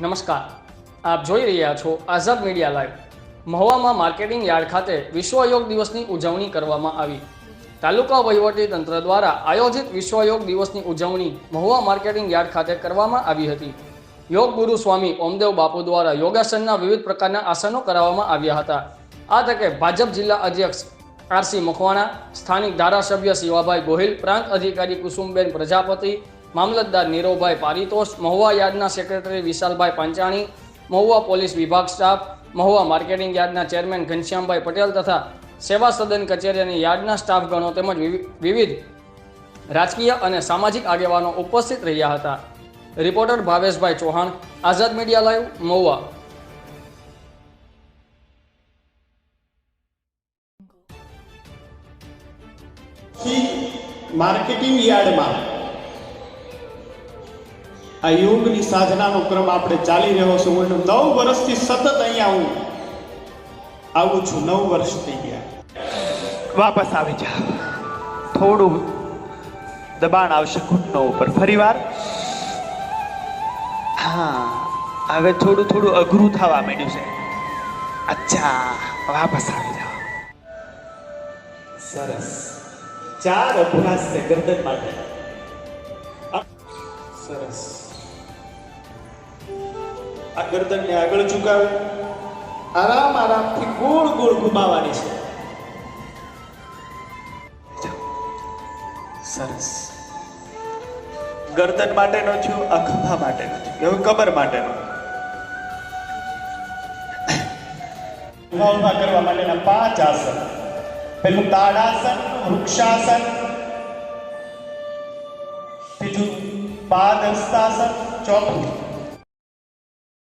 નમસ્કાર. આપ જોઈ રહ્યા છો આઝાદ મીડિયા લાઈવ. મહુવામાં માર્કેટિંગ યાર્ડ ખાતે વિશ્વ યોગ દિવસની ઉજવણી કરવામાં આવી. તાલુકા વહીવટી તંત્ર દ્વારા આયોજિત વિશ્વ યોગ દિવસની ઉજવણી મહુવા માર્કેટિંગ યાર્ડ ખાતે કરવામાં આવી હતી. યોગ ગુરુ સ્વામી ઓમદેવ બાપુ દ્વારા યોગાસનના વિવિધ પ્રકારના આસનો કરાવવામાં આવ્યા હતા. આ તકે ભાજપ જિલ્લા અધ્યક્ષ આરસી મખવાણા સ્થાનિક ધારાસભ્ય શિવાભાઈ ગોહિલ, પ્રાંત અધિકારી કુસુમબેન પ્રજાપતિ મામલતદાર નીરવભાઈ પારિતોષ, મહુવા યાર્ડના સેક્રેટરી વિશાલભાઈ પાંચાણી, મહુવા પોલીસ વિભાગ સ્ટાફ, મહુવા માર્કેટિંગ યાર્ડના ચેરમેન ઘનશ્યામભાઈ પટેલ તથા સેવા સદન કચેરી અને યાર્ડના સ્ટાફગણો તેમજ વિવિધ રાજકીય અને સામાજિક આગેવાનો ઉપસ્થિત રહ્યા હતા. Reporter Bhaveshbhai Chauhan, Azad media live, Mahuva. Marketing યાર્ડમાં આ યોગની સાધનાનો ક્રમ આપણે ચાલી રહ્યો છે. હું નવ વર્ષથી સતત અહીંયા હું આવું છું નવ વર્ષ થઈ ગયા. વાપસ આવી જા. થોડું દબાણ આવશે ઘૂંટણો ઉપર. ફરીવાર. હા હવે થોડું થોડું અઘરું થવા માંડ્યું છે. અચ્છા વાપસ આવી જાઓ સરસ. ચાર અભ્યાસ છે ગરદન માટે. સરસ. આ ગરદનને આગળ ઝુકાવે. આરામ આરામથી ગોળ ગોળ ઘુમાવાની છે. સરસ. ગરદન માટેનો થયું, આ ખભા માટેનો થયું, હવે કબર માટેનો ઊભા કરવા માટેના પાંચ આસન. પેલું તાડાસન વૃક્ષાસન બીજું પાદસ્તાસન ચોથું